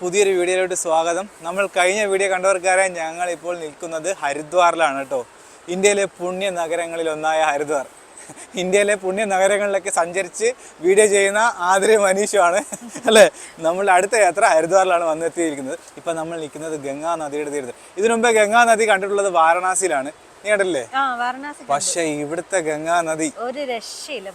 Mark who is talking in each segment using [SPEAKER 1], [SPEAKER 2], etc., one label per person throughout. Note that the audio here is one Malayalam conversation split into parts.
[SPEAKER 1] പുതിയൊരു വീഡിയോയിലോട്ട് സ്വാഗതം. നമ്മൾ കഴിഞ്ഞ വീഡിയോ കണ്ടവർക്കാരെ ഞങ്ങൾ ഇപ്പോൾ നിൽക്കുന്നത് ഹരിദ്വാറിലാണ് കേട്ടോ. ഇന്ത്യയിലെ പുണ്യ നഗരങ്ങളിൽ ഒന്നായ ഹരിദ്വാർ. ഇന്ത്യയിലെ പുണ്യ നഗരങ്ങളിലൊക്കെ സഞ്ചരിച്ച് വീഡിയോ ചെയ്യുന്ന ആതിര മനീഷുമാണ് അല്ലേ? നമ്മൾ അടുത്ത യാത്ര ഹരിദ്വാറിലാണ് വന്നെത്തിയിരിക്കുന്നത്. ഇപ്പം നമ്മൾ നിൽക്കുന്നത് ഗംഗാ നദിയുടെ തീരത്ത്. ഇതിനുമുമ്പ് ഗംഗാ നദി കണ്ടിട്ടുള്ളത് വാരണാസിയിലാണ്. നീ കണ്ടില്ലേ പക്ഷേ ഇവിടുത്തെ ഗംഗാ നദി
[SPEAKER 2] ഒരു രക്ഷയില്ല.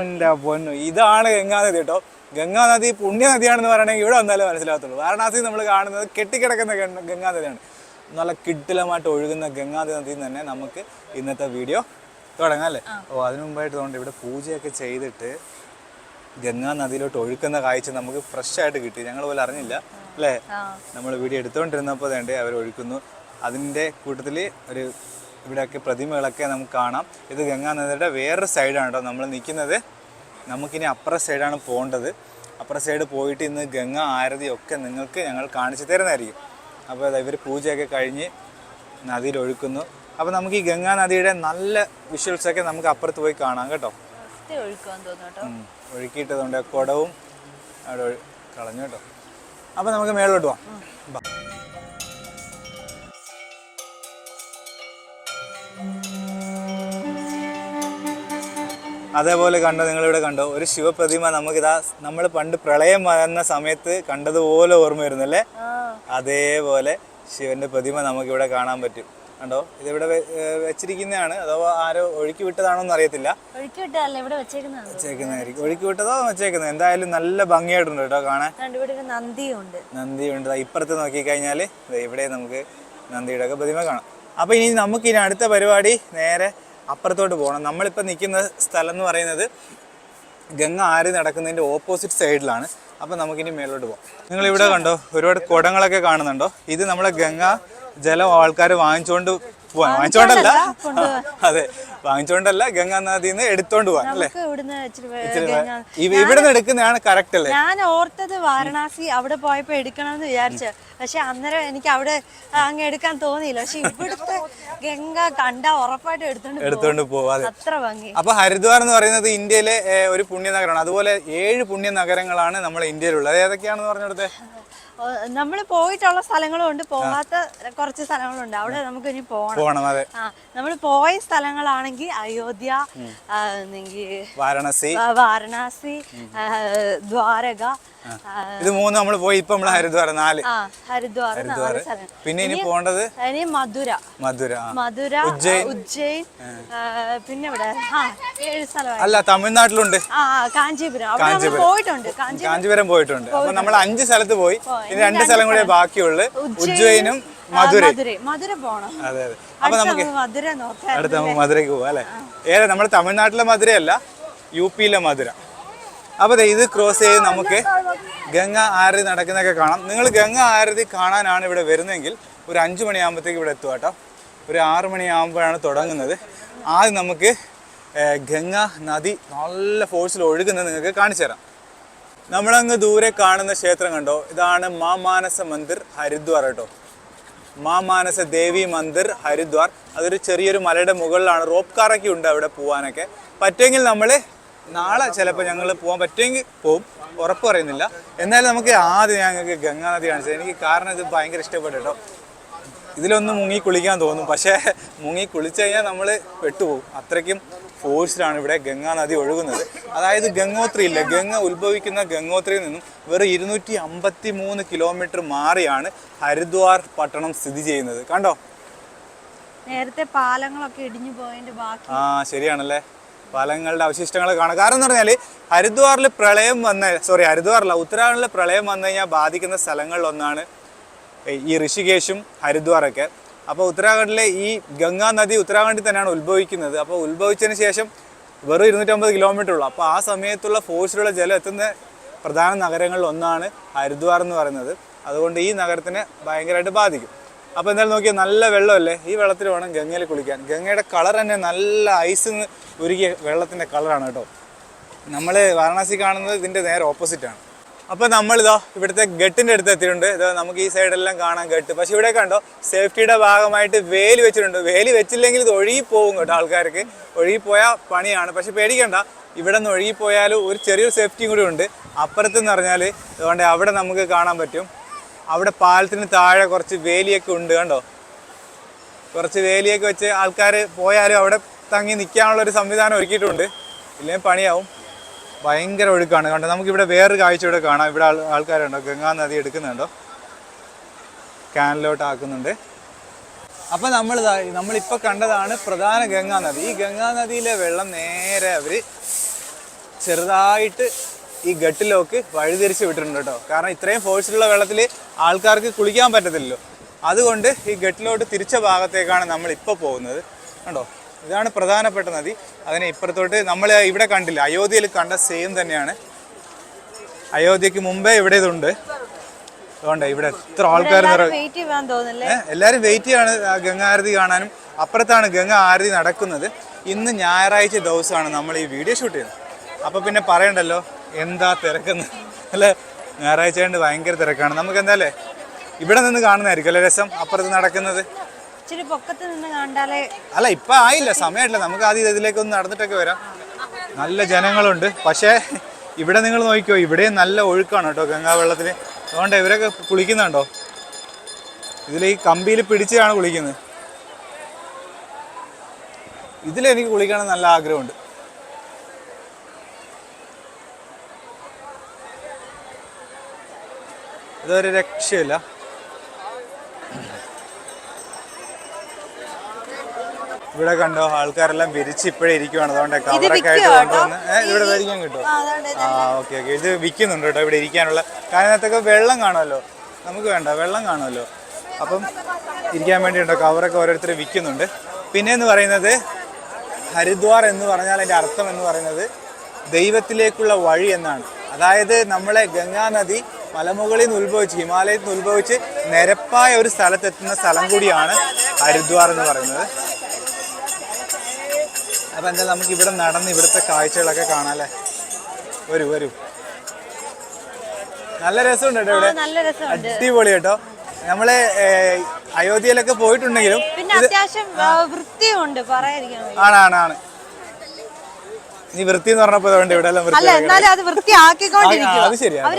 [SPEAKER 1] എന്റെ പൊന്നു? ഇതാണ് ഗംഗാനദി കേട്ടോ. ഗംഗാനദി പുണ്യ നദിയാണെന്ന് പറയണമെങ്കിൽ ഇവിടെ വന്നാലേ മനസ്സിലാകത്തുള്ളൂ. വാരണാസി നമ്മൾ കാണുന്നത് കെട്ടിക്കിടക്കുന്ന ഗംഗ- ഗംഗാനദിയാണ്. നല്ല കിട്ടിലമായിട്ട് ഒഴുകുന്ന ഗംഗാനദി നദിയിൽ തന്നെ നമുക്ക് ഇന്നത്തെ വീഡിയോ തുടങ്ങാം അല്ലേ? ഓ അതിനു മുമ്പായിട്ട് തോന്നുന്നു ഇവിടെ പൂജയൊക്കെ ചെയ്തിട്ട് ഗംഗാ നദിയിലോട്ട് ഒഴുക്കുന്ന കാഴ്ച നമുക്ക് ഫ്രഷ് ആയിട്ട് കിട്ടി. ഞങ്ങൾ പോലും അറിഞ്ഞില്ല അല്ലേ? നമ്മൾ വീഡിയോ എടുത്തുകൊണ്ടിരുന്നപ്പോൾ വേണ്ടേ അവർ ഒഴുക്കുന്നു. അതിന്റെ കൂട്ടത്തിൽ ഒരു ഇവിടെയൊക്കെ പ്രതിമകളൊക്കെ നമുക്ക് കാണാം. ഇത് ഗംഗാ നദിയുടെ വേറൊരു സൈഡാണ് കേട്ടോ. നമ്മൾ നിൽക്കുന്നത് നമുക്കിനി അപ്പുറ സൈഡാണ് പോകേണ്ടത്. അപ്പുറ സൈഡ് പോയിട്ട് ഇന്ന് ഗംഗ ആരതി ഒക്കെ നിങ്ങൾക്ക് ഞങ്ങൾ കാണിച്ചു തരുന്നതായിരിക്കും. അപ്പോൾ ഇവർ പൂജയൊക്കെ കഴിഞ്ഞ് നദിയിൽ ഒഴുക്കുന്നു. അപ്പോൾ നമുക്ക് ഈ ഗംഗാ നദിയുടെ നല്ല വിഷ്വൽസൊക്കെ നമുക്ക് അപ്പുറത്ത് പോയി കാണാം കേട്ടോ. ഒഴുക്കിയിട്ടതുകൊണ്ട് കുടവും അവിടെ കളഞ്ഞു കേട്ടോ. അപ്പോൾ നമുക്ക് മേളിലോട്ട് പോവാം. അതേപോലെ കണ്ടോ നിങ്ങളിവിടെ കണ്ടോ. ഒരു ശിവപ്രതിമ നമുക്കിതാ നമ്മൾ പണ്ട് പ്രളയം വന്ന സമയത്ത് കണ്ടതുപോലെ ഓർമ്മ വരുന്നല്ലേ അതേപോലെ ശിവന്റെ പ്രതിമ നമുക്കിവിടെ കാണാൻ പറ്റും. കണ്ടോ? ഇതിവിടെ വെച്ചിരിക്കുന്നതാണ്. അഥവാ ആരോ ഒഴുക്കി വിട്ടതാണോന്ന് അറിയത്തില്ല.
[SPEAKER 2] ഒഴുക്കി
[SPEAKER 1] വെച്ചേക്കുന്നതായിരിക്കും. വിട്ടതോ വെച്ചേക്കുന്നത്? എന്തായാലും നല്ല ഭംഗിയായിട്ടുണ്ട് കേട്ടോ കാണാൻ. നന്ദിയുണ്ട്. ദാ ഇപ്പുറത്ത് നോക്കിക്കഴിഞ്ഞാൽ ഇവിടെ നമുക്ക് നന്ദിയുടെ ഒക്കെ പ്രതിമ കാണാം. അപ്പൊ ഇനി നമുക്ക് ഇനി അടുത്ത പരിപാടി നേരെ അപ്പുറത്തോട്ട് പോകണം. നമ്മളിപ്പോൾ നിൽക്കുന്ന സ്ഥലം എന്ന് പറയുന്നത് ഗംഗ ആരി നടക്കുന്നതിന്റെ ഓപ്പോസിറ്റ് സൈഡിലാണ് അപ്പോൾ നമുക്കിനി മേലോട്ട് പോകാം നിങ്ങൾ ഇവിടെ കണ്ടോ ഒരുപാട് കുടങ്ങളൊക്കെ കാണുന്നുണ്ടോ? ഇത് നമ്മളെ ഗംഗ ജലം ആൾക്കാർ വാങ്ങിച്ചുകൊണ്ട് പോവാൻ വാങ്ങിച്ചോണ്ടല്ല. അതെ. വാങ്ങിച്ചോണ്ടല്ല ഗംഗാ നദിയിൽ നിന്ന് എടുത്തോണ്ട് പോവാൻ അല്ലേ?
[SPEAKER 2] ഇവിടുന്ന്
[SPEAKER 1] ഇവിടെ എടുക്കുന്നതാണ് കറക്റ്റ് അല്ലേ?
[SPEAKER 2] ഞാൻ ഓർത്തത് വാരണാസി അവിടെ പോയപ്പോ എടുക്കണമെന്ന് വിചാരിച്ചു. പക്ഷെ അന്നേരം എനിക്ക് അവിടെ അങ്ങ് എടുക്കാൻ തോന്നിയില്ല. പക്ഷെ ഇവിടുത്തെ ഗംഗ കണ്ട ഉറപ്പായിട്ട് എടുത്തോണ്ട്.
[SPEAKER 1] എടുത്തോണ്ട് പോവാതെ
[SPEAKER 2] അത്ര ഭംഗി.
[SPEAKER 1] അപ്പൊ ഹരിദ്വാർ എന്ന് പറയുന്നത് ഇന്ത്യയിലെ ഒരു പുണ്യ നഗരമാണ് അതുപോലെ ഏഴ് പുണ്യ നഗരങ്ങളാണ് നമ്മുടെ ഇന്ത്യയിലുള്ളത് ഏതൊക്കെയാണെന്ന് പറഞ്ഞെടുത്തേ
[SPEAKER 2] നമ്മൾ പോയിട്ടുള്ള സ്ഥലങ്ങളും ഉണ്ട്. പോകാത്ത കുറച്ച് സ്ഥലങ്ങളുണ്ട്. അവിടെ നമുക്ക് ഇനി പോകണം ആ നമ്മൾ പോയ സ്ഥലങ്ങളാണെങ്കിൽ അയോധ്യ
[SPEAKER 1] വാരണാസി.
[SPEAKER 2] വാരണസി ദ്വാരക
[SPEAKER 1] ഇത് മൂന്ന് നമ്മൾ പോയി ഇപ്പൊ നമ്മൾ ഹരിദ്വാർ നാല്.
[SPEAKER 2] ഹരിദ്വാര ഹരിദ്വാർ നാല്
[SPEAKER 1] പിന്നെ ഇനി പോണ്ടത്
[SPEAKER 2] ഇനി മധുര.
[SPEAKER 1] മധുര
[SPEAKER 2] മധുര ഉജ്ജയിൻ ഉജ്ജയിൻ പിന്നെ ഇവിടെ
[SPEAKER 1] അല്ല തമിഴ്നാട്ടിലുണ്ട്.
[SPEAKER 2] കാഞ്ചീപുരം. പോയിട്ടുണ്ട്. കാഞ്ചി
[SPEAKER 1] കാഞ്ചീപുരം പോയിട്ടുണ്ട്. അപ്പൊ നമ്മൾ അഞ്ച് സ്ഥലത്ത് പോയി. ഇനി രണ്ട് സ്ഥലം കൂടെ ബാക്കിയുള്ളു. ഉജ്ജയിനും മധുര
[SPEAKER 2] മധുര പോണം.
[SPEAKER 1] അതെ അതെ. അപ്പൊ നമുക്ക്
[SPEAKER 2] മധുര നോക്കാം
[SPEAKER 1] അടുത്ത നമുക്ക് മധുരയ്ക്ക് പോവാം അല്ലെ? ഏതാ നമ്മൾ തമിഴ്നാട്ടിലെ മധുരയല്ല യു പിയിലെ മധുര. അപ്പോൾ ഇത് ക്രോസ് ചെയ്ത് നമുക്ക് ഗംഗ ആരതി നടക്കുന്നതൊക്കെ കാണാം. നിങ്ങൾ ഗംഗ ആരതി കാണാനാണ് ഇവിടെ വരുന്നതെങ്കിൽ ഒരു അഞ്ച് മണിയാകുമ്പോഴത്തേക്ക് ഇവിടെ എത്തുക കേട്ടോ. ഒരു ആറ് മണിയാകുമ്പോഴാണ് തുടങ്ങുന്നത്. ആദ്യം നമുക്ക് ഗംഗ നദി നല്ല ഫോഴ്സിൽ ഒഴുകുന്നത് നിങ്ങൾക്ക് കാണിച്ചു തരാം. നമ്മളങ്ങ് ദൂരെ കാണുന്ന ക്ഷേത്രം കണ്ടോ? ഇതാണ് മാ മാനസ മന്ദിർ ഹരിദ്വാർ കേട്ടോ. മാമാനസ ദേവി മന്ദിർ ഹരിദ്വാർ. അതൊരു ചെറിയൊരു മലയുടെ മുകളിലാണ്. റോപ്പ് കാറൊക്കെ ഉണ്ട് അവിടെ പോകാനൊക്കെ പറ്റുമെങ്കിൽ നമ്മൾ നാളെ ചിലപ്പോൾ ഞങ്ങൾ പോകാൻ പറ്റുമെങ്കിൽ പോകും ഉറപ്പ് പറയുന്നില്ല. എന്നാലും നമുക്ക് ആദ്യം ഞങ്ങൾക്ക് ഗംഗാനദി കാണിച്ചത്. എനിക്ക് കാരണം ഇത് ഭയങ്കര ഇഷ്ടപ്പെട്ടു കേട്ടോ. ഇതിലൊന്ന് മുങ്ങി കുളിക്കാൻ തോന്നും. പക്ഷേ മുങ്ങി കുളിച്ചു കഴിഞ്ഞാൽ നമ്മൾ പെട്ടുപോകും. അത്രയ്ക്കും ഫോഴ്സിലാണ് ഇവിടെ ഗംഗാ നദി ഒഴുകുന്നത്. അതായത് ഗംഗോത്രി ഇല്ല. ഗംഗ ഉത്ഭവിക്കുന്ന ഗംഗോത്രിയിൽ നിന്നും വെറും ഇരുന്നൂറ്റി അമ്പത്തി മൂന്ന് കിലോമീറ്റർ മാറിയാണ് ഹരിദ്വാർ പട്ടണം സ്ഥിതി ചെയ്യുന്നത്. കണ്ടോ?
[SPEAKER 2] നേരത്തെ പാലങ്ങളൊക്കെ ഇടിഞ്ഞു പോയതിന്റെ ബാക്കി.
[SPEAKER 1] ആ ശരിയാണല്ലേ? പാലങ്ങളുടെ അവശിഷ്ടങ്ങൾ കാണാം. കാരണം എന്ന് പറഞ്ഞാൽ ഹരിദ്വാറിൽ പ്രളയം വന്ന സോറി ഹരിദ്വാറില്ല ഉത്തരാഖണ്ഡിൽ പ്രളയം വന്നു കഴിഞ്ഞാൽ ബാധിക്കുന്ന സ്ഥലങ്ങളിലൊന്നാണ് ഈ ഋഷികേശും ഹരിദ്വാറൊക്കെ. അപ്പോൾ ഉത്തരാഖണ്ഡിലെ ഈ ഗംഗാ നദി ഉത്തരാഖണ്ഡിൽ തന്നെയാണ് ഉത്ഭവിക്കുന്നത്. അപ്പോൾ ഉത്ഭവിച്ചതിന് ശേഷം വെറും ഇരുന്നൂറ്റമ്പത് കിലോമീറ്റർ ഉള്ളൂ. അപ്പോൾ ആ സമയത്തുള്ള ഫോഴ്സിലുള്ള ജലം എത്തുന്ന പ്രധാന നഗരങ്ങളിൽ ഒന്നാണ് ഹരിദ്വാർ എന്ന് പറയുന്നത്. അതുകൊണ്ട് ഈ നഗരത്തിനെ ഭയങ്കരമായിട്ട് ബാധിക്കും. അപ്പോൾ എന്തായാലും നോക്കിയാൽ നല്ല വെള്ളമല്ലേ? ഈ വെള്ളത്തിൽ വേണം ഗംഗയിൽ കുളിക്കാൻ. ഗംഗയുടെ കളർ തന്നെ നല്ല ഐസ് ഉരുകിയ വെള്ളത്തിന്റെ കളറാണ് കേട്ടോ. നമ്മൾ വാരണാസി കാണുന്നത് ഇതിന്റെ നേരെ ഓപ്പോസിറ്റാണ് അപ്പൊ നമ്മളിതോ ഇവിടുത്തെ ഗട്ടിന്റെ അടുത്ത് എത്തിയിട്ടുണ്ട്. ഇതോ നമുക്ക് ഈ സൈഡെല്ലാം കാണാൻ ഗട്ട്. പക്ഷേ ഇവിടെ കണ്ടോ സേഫ്റ്റിയുടെ ഭാഗമായിട്ട് വേലി വെച്ചിട്ടുണ്ട്. വേലി വെച്ചില്ലെങ്കിൽ ഇത് ഒഴുകി പോകും കേട്ടോ ആൾക്കാർക്ക്. ഒഴുകി പോയാൽ പണിയാണ്. പക്ഷേ പേടിക്കണ്ട ഇവിടെ നിന്ന് ഒഴുകിപ്പോയാലും ഒരു ചെറിയൊരു സേഫ്റ്റിയും കൂടി ഉണ്ട്. അപ്പുറത്ത് എന്ന് പറഞ്ഞാൽ അതുകൊണ്ട് അവിടെ നമുക്ക് കാണാൻ പറ്റും. അവിടെ പാലത്തിന് താഴെ കുറച്ച് വേലിയൊക്കെ ഉണ്ട് കണ്ടോ? കുറച്ച് വേലിയൊക്കെ വെച്ച് ആൾക്കാർ പോയാലും അവിടെ തങ്ങി നിൽക്കാനുള്ള ഒരു സംവിധാനം ഒരുക്കിയിട്ടുണ്ട്. ഇല്ലെങ്കിൽ പണിയാവും. ഭയങ്കര ഒഴുക്കാണ്. കണ്ടോ? നമുക്കിവിടെ വേറൊരു കാഴ്ച ഇവിടെ കാണാം. ഇവിടെ ആൾ ആൾക്കാരുണ്ടോ? ഗംഗാ നദി എടുക്കുന്നുണ്ടോ? കാനലിലോട്ട് ആക്കുന്നുണ്ട്. അപ്പം നമ്മൾ നമ്മളിപ്പോൾ കണ്ടതാണ് പ്രധാന ഗംഗാ നദി. ഈ ഗംഗാ നദിയിലെ വെള്ളം നേരെ അവർ ചെറുതായിട്ട് ഈ ഗട്ടിലോക്ക് വഴിതിരിച്ച് വിട്ടിട്ടുണ്ട് കേട്ടോ. കാരണം ഇത്രയും ഫോഴ്സിലുള്ള വെള്ളത്തിൽ ആൾക്കാർക്ക് കുളിക്കാൻ പറ്റത്തില്ലല്ലോ. അതുകൊണ്ട് ഈ ഗട്ടിലോട്ട് തിരിച്ച ഭാഗത്തേക്കാണ് നമ്മൾ ഇപ്പോൾ പോകുന്നത്. കണ്ടോ? ഇതാണ് പ്രധാനപ്പെട്ട നദി. അതിനെ ഇപ്പുറത്തോട്ട് നമ്മൾ ഇവിടെ കണ്ടില്ല. അയോധ്യയിൽ കണ്ട സെയിം തന്നെയാണ്. അയോധ്യക്ക് മുമ്പേ ഇവിടെ ഇതുണ്ട്. അതുകൊണ്ട് ഇവിടെ എത്ര ആൾക്കാർ എല്ലാവരും വെയിറ്റ് ചെയ്യാണ് ഗംഗാരതി കാണാനും. അപ്പുറത്താണ് ഗംഗ ആരതി നടക്കുന്നത്. ഇന്ന് ഞായറാഴ്ച ദിവസമാണ് നമ്മൾ ഈ വീഡിയോ ഷൂട്ട് ചെയ്യുന്നത്. അപ്പോൾ പിന്നെ പറയണ്ടല്ലോ എന്താ തിരക്കെന്ന്? അല്ലേ? ഞായറാഴ്ച കൊണ്ട് ഭയങ്കര തിരക്കാണ്. നമുക്ക് എന്തായാലേ ഇവിടെ നിന്ന് കാണുന്നതായിരിക്കും അല്ലേ രസം? അപ്പുറത്ത് നടക്കുന്നത്? അല്ല ഇപ്പൊ ആയില്ല. സമയമില്ല നമുക്ക് ആദ്യം ഇതിലേക്ക് ഒന്ന് നടന്നിട്ടൊക്കെ വരാം. നല്ല ജനങ്ങളുണ്ട്. പക്ഷേ ഇവിടെ നിങ്ങൾ നോക്കിയോ ഇവിടെയും നല്ല ഒഴുക്കാണ് കേട്ടോ ഗംഗാ വെള്ളത്തിൽ അതുകൊണ്ട് ഇവരൊക്കെ കുളിക്കുന്നുണ്ടോ? ഇതിൽ ഈ കമ്പിയിൽ പിടിച്ചാണ് കുളിക്കുന്നത്. ഇതിലെനിക്ക് കുളിക്കണം നല്ല ആഗ്രഹമുണ്ട്. ഇതൊരു രക്ഷയില്ല. ഇവിടെ കണ്ടോ ആൾക്കാരെല്ലാം വിരിച്ച് ഇപ്പോഴേ ഇരിക്കുവാണ്. അതുകൊണ്ട് കവറൊക്കെ ആയിട്ട് കൊണ്ടുവന്ന്. ഇവിടെ മേടിക്കാൻ കിട്ടും
[SPEAKER 2] ആ,
[SPEAKER 1] ഓക്കെ ഓക്കെ. ഇത് വിൽക്കുന്നുണ്ട് കേട്ടോ ഇവിടെ ഇരിക്കാനുള്ള. കാരണം അതൊക്കെ വെള്ളം കാണുമല്ലോ. നമുക്ക് വേണ്ട വെള്ളം കാണുമല്ലോ. അപ്പം ഇരിക്കാൻ വേണ്ടിയുണ്ടോ കവറൊക്കെ ഓരോരുത്തർ വിൽക്കുന്നുണ്ട്. പിന്നെ എന്ന് പറയുന്നത് ഹരിദ്വാർ എന്ന് പറഞ്ഞാൽ അതിന്റെ അർത്ഥം എന്ന് പറയുന്നത് ദൈവത്തിലേക്കുള്ള വഴി എന്നാണ്. അതായത് നമ്മളെ ഗംഗാ നദി മലമുകളിൽ നിന്ന് ഉത്ഭവിച്ച് ഹിമാലയത്തിൽ നിന്ന് ഉത്ഭവിച്ച് നിരപ്പായ ഒരു സ്ഥലത്തെത്തുന്ന സ്ഥലം കൂടിയാണ് ഹരിദ്വാർ എന്ന് പറയുന്നത്. അപ്പൊ എന്താ നമുക്ക് ഇവിടെ നടന്ന് ഇവിടുത്തെ കാഴ്ചകളൊക്കെ കാണാമല്ലേ വരൂ വരൂ. നല്ല രസമുണ്ട് കേട്ടോ ഇവിടെ. അടിപൊളി കേട്ടോ. നമ്മൾ അയോധ്യയിലൊക്കെ പോയിട്ടുണ്ടെങ്കിലും
[SPEAKER 2] പിന്നെ അത്യാവശ്യം വൃത്തിയുണ്ട് പറയാതിരിക്കാൻ.
[SPEAKER 1] ആണ്. ആണ് ആണ് നീ വൃത്തി എന്ന് പറഞ്ഞപ്പോ ഇവിടെ
[SPEAKER 2] അല്ല എന്നാലും അത് വൃത്തിയാക്കിക്കൊണ്ടിരിക്കും
[SPEAKER 1] അത്.
[SPEAKER 2] അവർ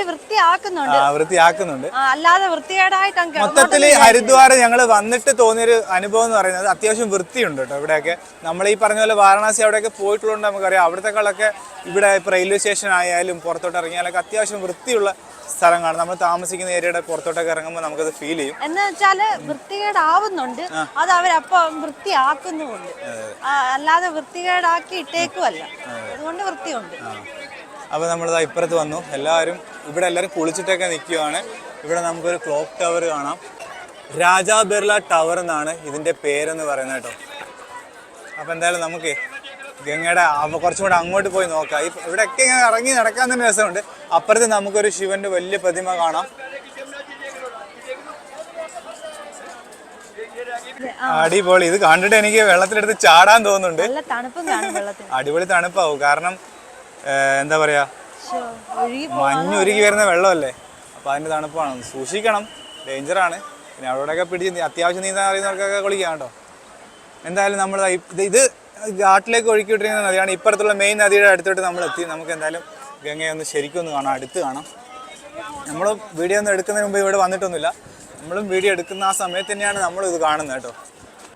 [SPEAKER 2] വൃത്തിയാക്കുന്നുണ്ട്. അല്ലാതെ വൃത്തികേടായിട്ട്
[SPEAKER 1] മൊത്തത്തിൽ ഹരിദ്വാർ ഞങ്ങൾ വന്നിട്ട് തോന്നിയൊരു അനുഭവം എന്ന് പറയുന്നത് അത്യാവശ്യം വൃത്തിയുണ്ട് കേട്ടോ ഇവിടെയൊക്കെ. നമ്മൾ ഈ പറഞ്ഞ പോലെ വാരണാസി അവിടെയൊക്കെ പോയിട്ടുള്ളതുകൊണ്ട് നമുക്കറിയാം. അവിടത്തെക്കാളൊക്കെ ഇവിടെ ഇപ്പോൾ റെയിൽവേ സ്റ്റേഷൻ ആയാലും പുറത്തോട്ട് ഇറങ്ങിയാലൊക്കെ അത്യാവശ്യം വൃത്തിയുള്ള സ്ഥലങ്ങളാണ്. നമ്മൾ താമസിക്കുന്ന ഏരിയയുടെ പുറത്തോട്ടൊക്കെ ഇറങ്ങുമ്പോൾ നമുക്കത് ഫീൽ ചെയ്യും.
[SPEAKER 2] എന്ന് വെച്ചാൽ വൃത്തികേടാവുന്നുണ്ട്. അത് അവരപ്പം വൃത്തിയാക്കുന്നുമുണ്ട്. അല്ലാതെ വൃത്തികേടാക്കി ഇട്ടേക്കുമല്ല അതുകൊണ്ട് വൃത്തിയുണ്ട്.
[SPEAKER 1] അപ്പോൾ നമ്മളിതാ ഇപ്പുറത്ത് വന്നു. എല്ലാവരും ഇവിടെ എല്ലാവരും കുളിച്ചിട്ടൊക്കെ നിൽക്കുകയാണ് ഇവിടെ നമുക്കൊരു ക്ലോക്ക് ടവർ കാണാം. രാജാ ബിർള ടവർ എന്നാണ് ഇതിന്റെ പേരെന്ന് പറയുന്നത് കേട്ടോ. അപ്പോൾ എന്തായാലും നമുക്ക് ഗംഗയുടെ അവ കുറച്ചും കൂടെ അങ്ങോട്ട് പോയി നോക്കാം. ഇവിടെയൊക്കെ ഇങ്ങനെ ഇറങ്ങി നടക്കാൻ തന്നെ രസമുണ്ട്. അപ്പുറത്ത് നമുക്കൊരു ശിവന്റെ വലിയ പ്രതിമ കാണാം. അടിപൊളി. ഇത് കണ്ടിട്ട് എനിക്ക് വെള്ളത്തിലെടുത്ത് ചാടാൻ തോന്നുന്നുണ്ട്. അടിപൊളി തണുപ്പാവും. കാരണം എന്താ പറയാ? മഞ്ഞുരുകി വരുന്ന വെള്ളമല്ലേ? അപ്പൊ അതിന്റെ തണുപ്പാണ്. സൂക്ഷിക്കണം. ഡേഞ്ചറാണ്. പിന്നെ അവിടെയൊക്കെ പിടിച്ച് അത്യാവശ്യം നീന്താൻ അറിയുന്നവർക്കൊക്കെ കുളിക്കാം കേട്ടോ. എന്തായാലും നമ്മൾ ഇത് ഇത് ഘാട്ടിലേക്ക് ഒഴുക്കി വിട്ടിരിക്കുന്ന നദിയാണ്. ഇപ്പുറത്തുള്ള മെയിൻ നദിയുടെ അടുത്തോട്ട് നമ്മൾ എത്തി. നമുക്ക് എന്തായാലും ഗംഗയൊന്ന് ശരിക്കും ഒന്ന് കാണാം. അടുത്ത് കാണാം. നമ്മൾ വീഡിയോ ഒന്നും എടുക്കുന്നതിന് മുമ്പ് ഇവിടെ വന്നിട്ടൊന്നുമില്ല. നമ്മളും വീഡിയോ എടുക്കുന്ന ആ സമയത്ത് തന്നെയാണ് നമ്മൾ ഇത് കാണുന്നത് കേട്ടോ.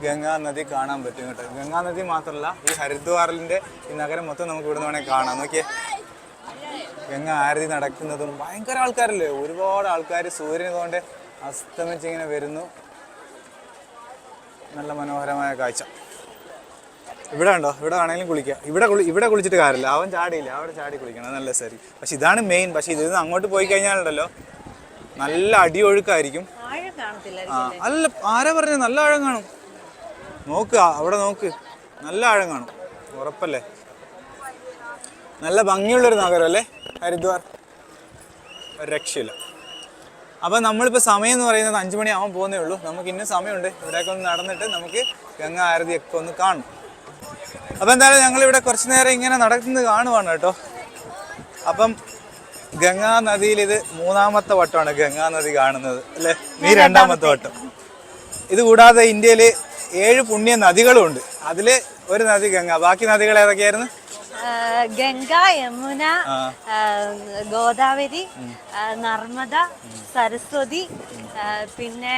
[SPEAKER 1] ഗംഗാ നദി കാണാൻ പറ്റും കേട്ടോ. ഗംഗാ നദി മാത്രമല്ല ഈ ഹരിദ്വാറിന്റെ ഈ നഗരം മൊത്തം നമുക്ക് ഇവിടെ നിന്ന് വേണമെങ്കിൽ കാണാം. നോക്കിയേ. ഗംഗ ആരതി നടക്കുന്നതും ഭയങ്കര ആൾക്കാരല്ലേ? ഒരുപാട് ആൾക്കാർ സൂര്യനെ കൊണ്ട് അസ്തമിച്ച് ഇങ്ങനെ വരുന്നു. നല്ല മനോഹരമായ കാഴ്ച. ഇവിടെ ഉണ്ടോ ഇവിടെ വേണമെങ്കിലും കുളിക്കാം. ഇവിടെ കുളി ഇവിടെ കുളിച്ചിട്ട് കാര്യമില്ല. അവൻ ചാടിയില്ല. അവിടെ ചാടി കുളിക്കണം. നല്ല ശരി. പക്ഷെ ഇതാണ് മെയിൻ പക്ഷെ ഇതിൽ നിന്ന് അങ്ങോട്ട് പോയി കഴിഞ്ഞാലുണ്ടല്ലോ നല്ല അടിയൊഴുക്കായിരിക്കും. അല്ല ആരാ പറഞ്ഞത് നല്ല ആഴം കാണും. നോക്ക് അവിടെ നോക്ക്. നല്ല ആഴം കാണും. ഉറപ്പല്ലേ? നല്ല ഭംഗിയുള്ളൊരു നഗരം അല്ലേ ഹരിദ്വാർ? ഒരു രക്ഷയില്ല. അപ്പം നമ്മളിപ്പോൾ സമയം എന്ന് പറയുന്നത് അഞ്ച് മണിയാവാൻ പോകുന്നേ ഉള്ളൂ. നമുക്ക് ഇന്നും സമയമുണ്ട്. ഇവിടെയൊക്കെ ഒന്ന് നടന്നിട്ട് നമുക്ക് ഗംഗ ആരതിയൊക്കെ ഒന്ന് കാണും അപ്പം എന്തായാലും ഞങ്ങൾ ഇവിടെ കുറച്ച് നേരം ഇങ്ങനെ നടക്കുന്നത് കാണുവാണ് കേട്ടോ. അപ്പം ഗംഗാ നദിയിൽ ഇത് മൂന്നാമത്തെ വട്ടമാണ് ഗംഗാ നദി കാണുന്നത് അല്ലേ? നീ രണ്ടാമത്തെ. വട്ടം. ഇത് കൂടാതെ ഇന്ത്യയിൽ ഏഴ് പുണ്യ നദികളും ഉണ്ട് അതിൽ ഒരു നദി ഗംഗ. ബാക്കി നദികൾ ഏതൊക്കെയായിരുന്നു?
[SPEAKER 2] ഗംഗ യമുന ഗോദാവരി നർമ്മദ സരസ്വതി പിന്നെ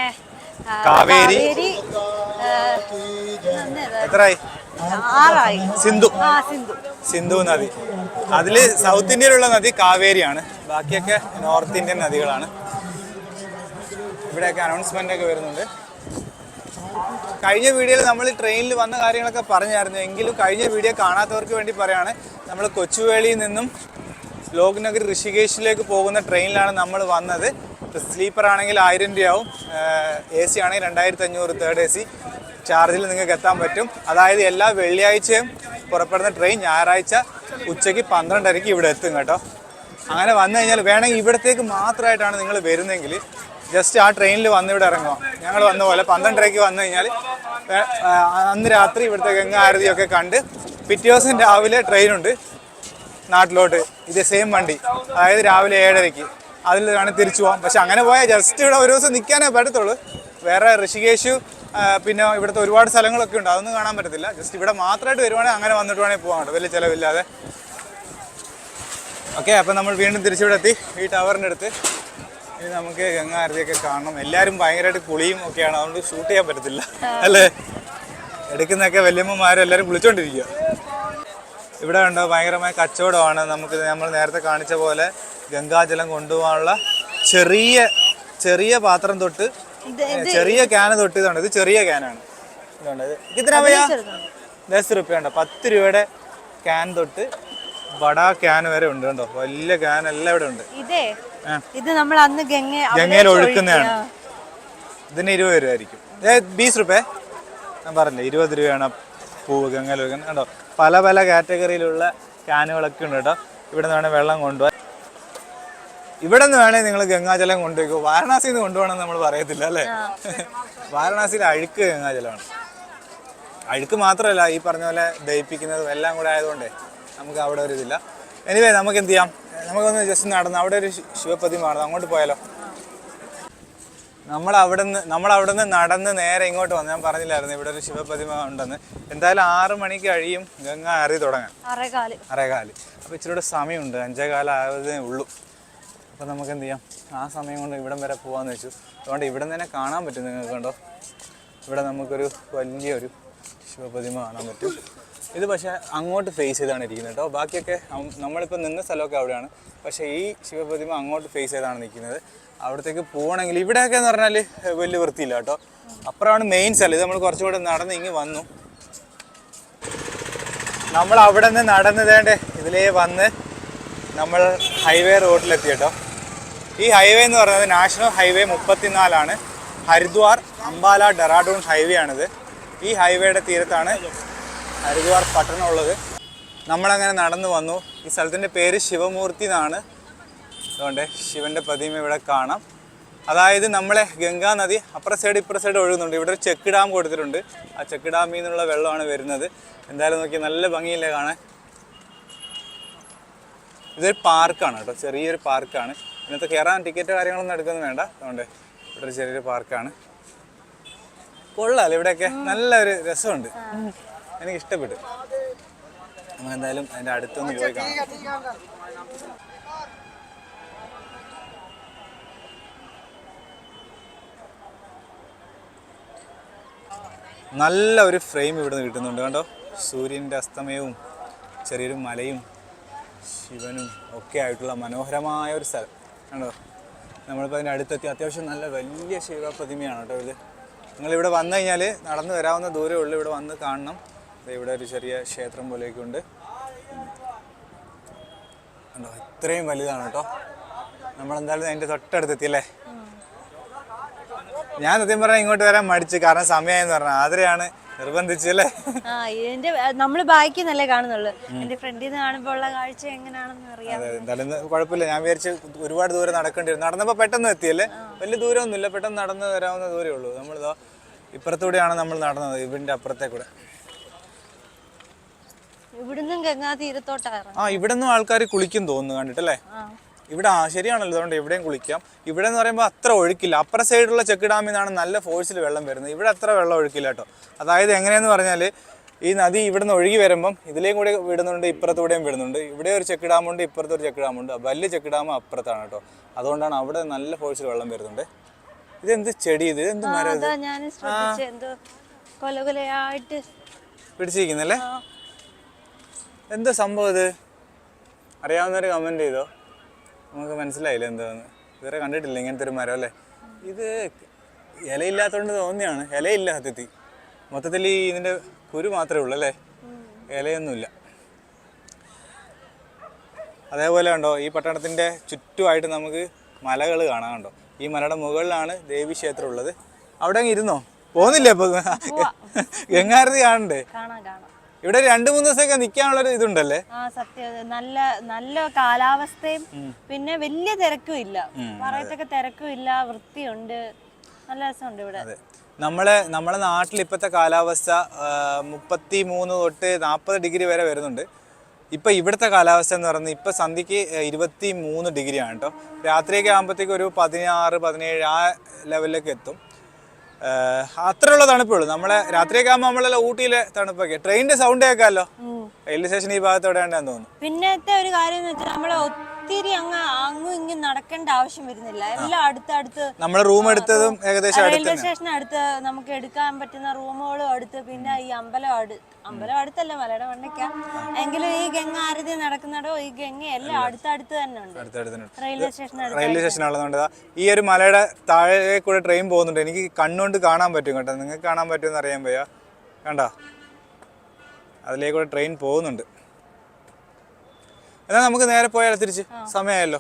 [SPEAKER 1] കാവേരി. എത്രയായി?
[SPEAKER 2] ആറായി.
[SPEAKER 1] സിന്ധു.
[SPEAKER 2] സിന്ധു.
[SPEAKER 1] സിന്ധു നദി. അതിൽ സൗത്ത് ഇന്ത്യയിലുള്ള നദി കാവേരിയാണ്. ബാക്കിയൊക്കെ നോർത്ത് ഇന്ത്യൻ നദികളാണ്. ഇവിടെയൊക്കെ അനൗൺസ്മെന്റ് ഒക്കെ വരുന്നുണ്ട്. കഴിഞ്ഞ വീഡിയോയിൽ നമ്മൾ ട്രെയിനിൽ വന്ന കാര്യങ്ങളൊക്കെ പറഞ്ഞായിരുന്നു. എങ്കിലും കഴിഞ്ഞ വീഡിയോ കാണാത്തവർക്ക് വേണ്ടി പറയാണ്. നമ്മൾ കൊച്ചുവേളിയിൽ നിന്നും ലോക്നഗർ ഋഷികേശിലേക്ക് പോകുന്ന ട്രെയിനിലാണ് നമ്മൾ വന്നത്. സ്ലീപ്പർ ആണെങ്കിൽ ആയിരം രൂപയാവും. എ സി ആണെങ്കിൽ രണ്ടായിരത്തി അഞ്ഞൂറ് തേർഡ് എ സി ചാർജിൽ നിങ്ങൾക്ക് എത്താൻ പറ്റും. അതായത് എല്ലാ വെള്ളിയാഴ്ചയും പുറപ്പെടുന്ന ട്രെയിൻ ഞായറാഴ്ച ഉച്ചയ്ക്ക് പന്ത്രണ്ടരയ്ക്ക് ഇവിടെ എത്തും കേട്ടോ. അങ്ങനെ വന്നു കഴിഞ്ഞാൽ വേണമെങ്കിൽ ഇവിടത്തേക്ക് മാത്രമായിട്ടാണ് നിങ്ങൾ വരുന്നതെങ്കിൽ ജസ്റ്റ് ആ ട്രെയിനിൽ വന്ന് ഇവിടെ ഇറങ്ങുക. ഞങ്ങൾ വന്ന പോലെ പന്ത്രണ്ടരയ്ക്ക് വന്നു കഴിഞ്ഞാൽ അന്ന് രാത്രി ഇവിടുത്തെ ഗംഗാ ആരതിയൊക്കെ കണ്ട് പിറ്റേ ദിവസം രാവിലെ ട്രെയിനുണ്ട് നാട്ടിലോട്ട്. ഇത് സെയിം വണ്ടി. അതായത് രാവിലെ ഏഴരയ്ക്ക്. അതിൽ വേണം തിരിച്ചു പോകാം. പക്ഷെ അങ്ങനെ പോയാൽ ജസ്റ്റ് ഇവിടെ ഒരു ദിവസം നിൽക്കാനേ പറ്റത്തുള്ളൂ. വേറെ ഋഷികേശു പിന്നെ ഇവിടുത്തെ ഒരുപാട് സ്ഥലങ്ങളൊക്കെ ഉണ്ട്. അതൊന്നും കാണാൻ പറ്റത്തില്ല. ജസ്റ്റ് ഇവിടെ മാത്രമായിട്ട് വരുവാണെങ്കിൽ അങ്ങനെ വന്നിട്ട് വേണമെങ്കിൽ പോകാം വലിയ ചിലവില്ലാതെ. ഓക്കെ അപ്പം നമ്മൾ വീണ്ടും തിരിച്ചിവിടെ എത്തി ഈ ടവറിന്റെ അടുത്ത്. ഇനി നമുക്ക് ഗംഗാരതിയൊക്കെ കാണണം. എല്ലാവരും ഭയങ്കരമായിട്ട് കുളിയും ഒക്കെയാണ്. അതുകൊണ്ട് ഷൂട്ട് ചെയ്യാൻ പറ്റത്തില്ല. അല്ലേ? എടുക്കുന്നൊക്കെ വല്യമ്മമാരും എല്ലാവരും വിളിച്ചോണ്ടിരിക്കുക ഇവിടെ ഉണ്ടോ ഭയങ്കരമായ കച്ചവടമാണ്. നമുക്ക് നമ്മൾ നേരത്തെ കാണിച്ച പോലെ ഗംഗാജലം കൊണ്ടുപോകാനുള്ള ചെറിയ ചെറിയ പാത്രം തൊട്ട് ചെറിയ ക്യാന് തൊട്ട് ഇതാണ്. ഇത് ചെറിയ ക്യാനാണ് ഇതുണ്ട്. ഇത് ഇത്ര
[SPEAKER 2] ചെറുതാണ്.
[SPEAKER 1] ദസ് റുപ്യ ഉണ്ട് പത്ത് രൂപയുടെ ക്യാൻ തൊട്ട് ബടാ ക്യാൻ വരെ ഉണ്ട് കേട്ടോ. വലിയ ക്യാൻ എല്ലാം ഇവിടെ ഉണ്ട്.
[SPEAKER 2] ഇതേ? നമ്മൾ അന്ന്
[SPEAKER 1] ഗംഗയിൽ ഒഴുക്കുന്നതാണ്. ഇതിന് ഇരുപത് രൂപ ആയിരിക്കും. ബീസ് റുപ്യ ഞാൻ പറഞ്ഞില്ലേ ഇരുപത് രൂപയാണ് പൂവ് ഗംഗയിൽ ഒഴുകുന്നത്. കേട്ടോ പല പല കാറ്റഗറിയിലുള്ള ക്യാനുകളൊക്കെ ഉണ്ട് കേട്ടോ. ഇവിടെ നിന്ന് വേണേൽ വെള്ളം കൊണ്ടുപോകാൻ ഇവിടെ നിന്ന് വേണേൽ നിങ്ങൾ ഗംഗാജലം കൊണ്ടുപോയിക്കോ. വാരണാസിയിൽ നിന്ന് കൊണ്ടുപോകണം നമ്മൾ പറയത്തില്ല അല്ലേ? വാരണാസിയിൽ അഴുക്ക് ഗംഗാജലമാണ്. അഴുക്ക് മാത്രമല്ല ഈ പറഞ്ഞ പോലെ ദഹിപ്പിക്കുന്നതും എല്ലാം കൂടെ ആയതുകൊണ്ടേ നമുക്ക് അവിടെ ഒരു ഇതില്ല. എനിവേ നമുക്ക് എന്ത് ചെയ്യാം? നമുക്കൊന്ന് ജസ്റ്റ് നടന്ന് അവിടെ ഒരു ശി- ശിവപ്രതിമ കാണും. അങ്ങോട്ട് പോയാലോ? നമ്മൾ അവിടെ നിന്ന് നമ്മൾ അവിടെ നിന്ന് നടന്ന് നേരെ ഇങ്ങോട്ട് വന്നു. ഞാൻ പറഞ്ഞില്ലായിരുന്നു ഇവിടെ ഒരു ശിവപ്രതിമ ഉണ്ടെന്ന്. എന്തായാലും ആറ് മണിക്ക് കഴിയും ഗംഗ അറി തുടങ്ങാൻ.
[SPEAKER 2] അറേകാൽ
[SPEAKER 1] അറേകാൽ അപ്പോൾ ഇച്ചിരി സമയമുണ്ട്. അഞ്ചേകാലം ആയതേ ഉള്ളൂ. അപ്പോൾ നമുക്ക് എന്ത് ചെയ്യാം? ആ സമയം കൊണ്ട് ഇവിടം വരെ പോകാമെന്ന് വെച്ചു. അതുകൊണ്ട് ഇവിടെ തന്നെ കാണാൻ പറ്റും നിങ്ങൾക്ക് കണ്ടോ? ഇവിടെ നമുക്കൊരു വലിയൊരു ശിവപ്രതിമ കാണാൻ പറ്റും. ഇത് പക്ഷേ അങ്ങോട്ട് ഫേസ് ചെയ്താണ് ഇരിക്കുന്നത് കേട്ടോ. ബാക്കിയൊക്കെ നമ്മളിപ്പോൾ നിന്ന സ്ഥലമൊക്കെ അവിടെയാണ്. പക്ഷേ ഈ ശിവപ്രതിമ അങ്ങോട്ട് ഫേസ് ചെയ്താണ് നിൽക്കുന്നത്. അവിടത്തേക്ക് പോകണമെങ്കിൽ ഇവിടെയൊക്കെ എന്ന് പറഞ്ഞാൽ വലിയ വൃത്തിയില്ല കേട്ടോ. അപ്പുറമാണ് മെയിൻ സ്ഥലം. ഇത് നമ്മൾ കുറച്ചുകൂടെ നടന്ന് ഇങ്ങ് വന്നു. നമ്മൾ അവിടെ നിന്ന് നടന്നതേണ്ടേ ഇതിലേ വന്ന് നമ്മൾ ഹൈവേ റോഡിലെത്തി കേട്ടോ. ഈ ഹൈവേ എന്ന് പറയുന്നത് നാഷണൽ ഹൈവേ മുപ്പത്തിനാലാണ്. ഹരിദ്വാർ അംബാല ഡെറാഡൂൺ ഹൈവേ ആണിത്. ഈ ഹൈവേയുടെ തീരത്താണ് ഹരിദ്വാർ പട്ടണം ഉള്ളത്. നമ്മളങ്ങനെ നടന്നു വന്നു. ഈ സ്ഥലത്തിന്റെ പേര് ശിവമൂർത്തി എന്നാണ്. അതുകൊണ്ട് ശിവന്റെ പ്രതിമ ഇവിടെ കാണാം. അതായത് നമ്മളെ ഗംഗാ നദി അപ്പുറ സൈഡ് ഇപ്പുറ സൈഡ് ഒഴുകുന്നുണ്ട്. ഇവിടെ ഒരു ചെക്ക് ഡാം കൊടുത്തിട്ടുണ്ട്. ആ ചെക്ക് ഡാമിൽ നിന്നുള്ള വെള്ളമാണ് വരുന്നത്. എന്തായാലും നോക്കി നല്ല ഭംഗിയില്ലേ കാണാൻ. ഇതൊരു പാർക്കാണ് കേട്ടോ. ചെറിയൊരു പാർക്കാണ് ഇന്നത്തെ കയറാൻ ടിക്കറ്റ് കാര്യങ്ങളൊന്നും എടുക്കുന്നു വേണ്ട. അതുകൊണ്ട് ഇവിടെ ചെറിയൊരു പാർക്കാണ് കൊള്ളാല്ലേ ഇവിടെയൊക്കെ നല്ലൊരു രസമുണ്ട്. എനിക്ക് ഇഷ്ടപ്പെട്ടു നമ്മൾ എന്തായാലും അതിന്റെ അടുത്തൊന്ന് പോയി കാണാം. നല്ല ഒരു ഫ്രെയിം ഇവിടുന്ന് കിട്ടുന്നുണ്ട്. കണ്ടോ? സൂര്യന്റെ അസ്തമയവും ചെറിയൊരു മലയും ശിവനും ഒക്കെ ആയിട്ടുള്ള മനോഹരമായ ഒരു സ്ഥലം. കണ്ടോ നമ്മളിപ്പോൾ അതിന്റെ അടുത്തെത്തി. അത്യാവശ്യം നല്ല വലിയ ശിവപ്രതിമയാണ് കേട്ടോ ഇത്. നിങ്ങളിവിടെ വന്നു കഴിഞ്ഞാൽ നടന്നു വരാവുന്ന ദൂരമേ ഉള്ളൂ. ഇവിടെ വന്ന് കാണണം. ഇവിടെ ഒരു ചെറിയ ക്ഷേത്രം പോലെയൊക്കെ ഉണ്ട്. കണ്ടോ? ഇത്രയും വലുതാണ് കേട്ടോ. നമ്മളെന്തായാലും അതിന്റെ തൊട്ടടുത്തെത്തി അല്ലേ? ഞാൻ സത്യം പറഞ്ഞാൽ ഇങ്ങോട്ട് വരാൻ മടിച്ച്. കാരണം സമയമായെന്ന് പറഞ്ഞാൽ ആതിരയാണ് നിർബന്ധിച്ചല്ലേ?
[SPEAKER 2] ആ ഇതിന്റെ നമ്മൾ ബാക്കി നല്ലേ കാണുന്നുള്ളൂ എന്റെ ഫ്രണ്ടിൽ നിന്ന് കാണുമ്പോൾ ഉള്ള കാഴ്ച എങ്ങനെയാണെന്ന് അറിയാം
[SPEAKER 1] എന്തായാലും കുഴപ്പമില്ല. ഞാൻ വിചാരിച്ച് ഒരുപാട് ദൂരം നടക്കേണ്ടി വരും നടന്നപ്പോൾ പെട്ടെന്ന് എത്തിയല്ലേ? വലിയ ദൂരമൊന്നുമില്ല. പെട്ടെന്ന് നടന്ന് വരാവുന്ന ദൂരമേ ഉള്ളൂ. നമ്മളിതാ ഇപ്പുറത്തൂടെയാണ് നമ്മൾ നടന്നത്. ഇവിടെ അപ്പുറത്തെ കൂടെ.
[SPEAKER 2] ഇവിടുന്നും ഗംഗാ തീരത്തോട്ടാ
[SPEAKER 1] ആ ഇവിടെ നിന്നും ആൾക്കാർ കുളിക്കും തോന്നുന്നു കണ്ടിട്ടല്ലേ? ഇവിടെ ശരിയാണല്ലോ അതുകൊണ്ട് എവിടെയും കുളിക്കാം. ഇവിടെ എന്ന് പറയുമ്പോൾ അത്ര ഒഴുക്കില്ല. അപ്പുറ സൈഡിലുള്ള ചെക്ക് ഡാമിൽ നിന്നാണ് നല്ല ഫോഴ്സിൽ വെള്ളം വരുന്നത്. ഇവിടെ അത്ര വെള്ളം ഒഴുക്കില്ല കേട്ടോ. അതായത് എങ്ങനെയെന്ന് പറഞ്ഞാൽ ഈ നദി ഇവിടുന്ന് ഒഴുകി വരുമ്പം ഇതിലേയും കൂടെ വിടുന്നുണ്ട് ഇപ്പുറത്തൂടെയും വിടുന്നുണ്ട്. ഇവിടെ ഒരു ചെക്ക് ഡാമുണ്ട് ഇപ്പുറത്ത് ഒരു ചെക്ക് ഡാമുണ്ട് വലിയ ചെക്ക് ഡാം അപ്പുറത്താണ് കേട്ടോ. അതുകൊണ്ടാണ് അവിടെ നല്ല ഫോഴ്സിൽ വെള്ളം വരുന്നുണ്ട്. ഇതെന്ത് ചെടി ഇത്? എന്ത് മരം പിടിച്ചിരിക്കുന്നല്ലേ? എന്താ സംഭവം ഇത്? അറിയാവുന്നവർ കമന്റ് ചെയ്തോ? നമുക്ക് മനസ്സിലായില്ല എന്താന്ന്. ഇതുവരെ കണ്ടിട്ടില്ല ഇങ്ങനത്തെ ഒരു മരം അല്ലേ? ഇത് ഇലയില്ലാത്തതുകൊണ്ട് തോന്നിയാണ്. ഇലയില്ല സത്യത്തിൽ മൊത്തത്തിൽ ഈ ഇതിന്റെ കുരു മാത്രമേ ഉള്ളൂ അല്ലേ? ഇലയൊന്നുമില്ല. അതേപോലെ കണ്ടോ ഈ പട്ടണത്തിന്റെ ചുറ്റുമായിട്ട് നമുക്ക് മലകൾ കാണാൻ കണ്ടോ? ഈ മലയുടെ മുകളിലാണ് ദേവി ക്ഷേത്രം ഉള്ളത്. അവിടെ അങ്ങ് ഇരുന്നോ? പോകുന്നില്ലേ ഇപ്പൊ? ഗംഗാരതി കാണണ്ടേ?
[SPEAKER 2] കാണാം കാണാം.
[SPEAKER 1] ഇവിടെ രണ്ടു മൂന്ന് ദിവസമൊക്കെ നിൽക്കാനുള്ളൊരു ഇതുണ്ടല്ലേ?
[SPEAKER 2] ആ സത്യം. നല്ല നല്ല കാലാവസ്ഥയും പിന്നെ വലിയ തിരക്കും ഇല്ല. പറയത്തൊക്കെ തിരക്കും ഇല്ല വൃത്തിയുണ്ട്. നല്ല രസമുണ്ട് ഇവിടെ.
[SPEAKER 1] നമ്മളെ നമ്മളെ നാട്ടിൽ ഇപ്പോഴത്തെ കാലാവസ്ഥ മുപ്പത്തി മൂന്ന് തൊട്ട് നാൽപ്പത് ഡിഗ്രി വരെ വരുന്നുണ്ട്. ഇപ്പം ഇവിടുത്തെ കാലാവസ്ഥ എന്ന് പറയുന്നത് ഇപ്പം സന്ധ്യക്ക് ഇരുപത്തി മൂന്ന് ഡിഗ്രിയാണ് കേട്ടോ. രാത്രിയൊക്കെ ആകുമ്പോഴത്തേക്ക് ഒരു പതിനാറ് പതിനേഴ് ആ ലെവലിലേക്ക് എത്തും. അത്രയുള്ള തണുപ്പേ ഉള്ളൂ. നമ്മളെ രാത്രിയൊക്കെ ആകുമ്പോൾ നമ്മളെല്ലാം ഊട്ടിയിലെ തണുപ്പൊക്കെ. ട്രെയിനിന്റെ സൗണ്ട് കേൾക്കാമല്ലോ. റെയിൽവേ സ്റ്റേഷൻ ഈ ഭാഗത്തോടെ തോന്നുന്നു.
[SPEAKER 2] പിന്നത്തെ ഒരു കാര്യം നമ്മൾ ഒത്തിരി അങ്ങ് അങ്ങും ഇങ്ങും നടക്കേണ്ട ആവശ്യം വരുന്നില്ല. എല്ലാം അടുത്തടുത്ത്
[SPEAKER 1] നമ്മുടെ റൂം എടുത്തതും ഏകദേശം അടുത്ത്
[SPEAKER 2] റെയിൽവേ സ്റ്റേഷൻ അടുത്ത് നമുക്ക് എടുക്കാൻ പറ്റുന്ന റൂമുകളും അടുത്ത് പിന്നെ ഈ അമ്പലം അടു അമ്പലം അടുത്തല്ല മലയുടെ മണ്ടയ്ക്ക. എങ്കിലും ഈ ഗംഗ ആരതി നടക്കുന്നിടോ ഈ ഗംഗ എല്ലാം അടുത്തടുത്ത് തന്നെ ഉണ്ട്. റെയിൽവേ സ്റ്റേഷൻ അടുത്ത്
[SPEAKER 1] റെയിൽവേ സ്റ്റേഷൻ ഉള്ളതുകൊണ്ട് ഈ ഒരു മലയുടെ താഴെ കൂടെ ട്രെയിൻ പോകുന്നുണ്ട്. എനിക്ക് കണ്ണുകൊണ്ട് കാണാൻ പറ്റും കേട്ടോ. നിങ്ങൾക്ക് കാണാൻ പറ്റുമെന്ന് അറിയാൻ വയ്യ. കണ്ടോ? അതിലേക്കൂടെ ട്രെയിൻ പോകുന്നുണ്ട്. എന്നാൽ നമുക്ക് നേരെ പോയാലോ തിരിച്ച്. സമയമായല്ലോ